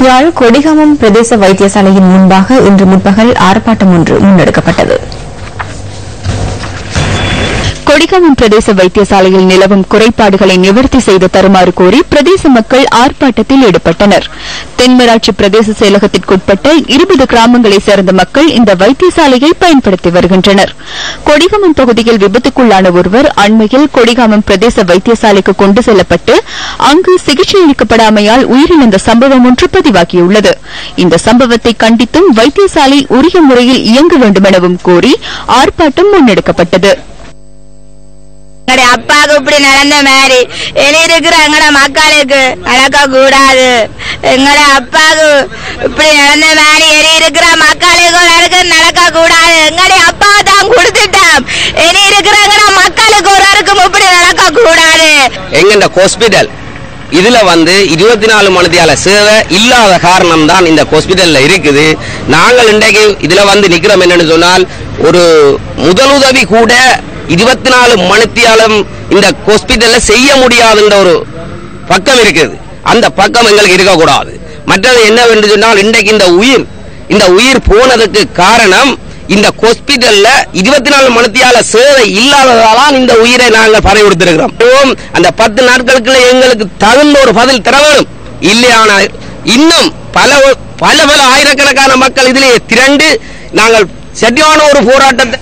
யாழ் கொடிகாமம் பிரதேச வைத்தியசாலையின் முன்பாக இன்று முற்பகல் ஆர்ப்பாட்டம் ஒன்று முன்னெடுக்கப்பட்டது. கொடிகாமம் பிரதேச வைத்தியசாலையில் நிலவும் குறைபாடுகளை நிவர்த்தி செய்து தருமாறு கோரி பிரதேச மக்கள் ஆர்ப்பாட்டத்தில் ஈடுபட்டனர். தென்மராட்சி பிரதேச செயலகத்திற்குட்பட்ட இருபது கிராமங்களைச் சேர்ந்த மக்கள் இந்த வைத்தியசாலையை பயன்படுத்தி வருகின்றனர். கொடிகாமம் பகுதியில் விபத்துக்குள்ளான ஒருவர் அண்மையில் கொடிகாமம் பிரதேச வைத்தியசாலைக்கு கொண்டு செல்லப்பட்டு அங்கு சிகிச்சை அளிக்கப்படாமையால் உயிரிழந்த சம்பவம் ஒன்று பதிவாகியுள்ளது. இந்த சம்பவத்தை கண்டித்தும் வைத்தியசாலை உரிய முறையில் இயங்க வேண்டுமெனவும் கோரி ஆர்ப்பாட்டம் முன்னெடுக்கப்பட்டது. அப்பாவுக்கு இப்படி நடந்த மாதிரி. இனி இருக்கிற எங்கட மக்களுக்கு நடக்க கூடாது எங்கட அப்பாவுக்கு இப்படி நடந்த மாதிரி இனி இருக்கிற மக்களுக்கு நடக்க நடக்க கூடாது எங்கடைய அப்பா தான் கொடுத்துட்டோம். இனி இருக்கிற எங்கட மக்களுக்கு ஒருவருக்கும் இப்படி நடக்க கூடாது எங்கண்ட ஹாஸ்பிட்டல் இதுல வந்து இருபத்தி நாலு மணித்தியால சேவை இல்லாத காரணம் தான் இந்த ஹாஸ்பிட்டல்ல இருக்குது. நாங்கள் இன்றைக்கு இதுல வந்து நிக்கிறோம் என்னன்னு சொன்னால் ஒரு முதலுதவி கூட இருபத்தி நாலு மணித்தியாலும் இந்த ஹாஸ்பிட்டல்ல செய்ய முடியாதுன்ற ஒரு பக்கம் இருக்குது. அந்த பக்கம் எங்களுக்கு இருக்கக்கூடாது. மற்றது என்னவென்று சொன்னால் இன்றைக்கு இந்த உயிர் இந்த உயிர் போனதுக்கு காரணம் இந்த ஹாஸ்பிட்டல்ல இருபத்தி நாலு மணித்தியால சேவை இல்லாததால் இந்த உயிரை நாங்கள் பறை கொடுத்திருக்கிறோம். அந்த பத்து நாட்களுக்குள்ள எங்களுக்கு தகுந்த ஒரு பதில் தர வேணும் இல்லையானால் இன்னும் பல பல பல ஆயிரக்கணக்கான மக்கள் இதிலேயே திரண்டு நாங்கள் சரியான ஒரு போராட்டத்தை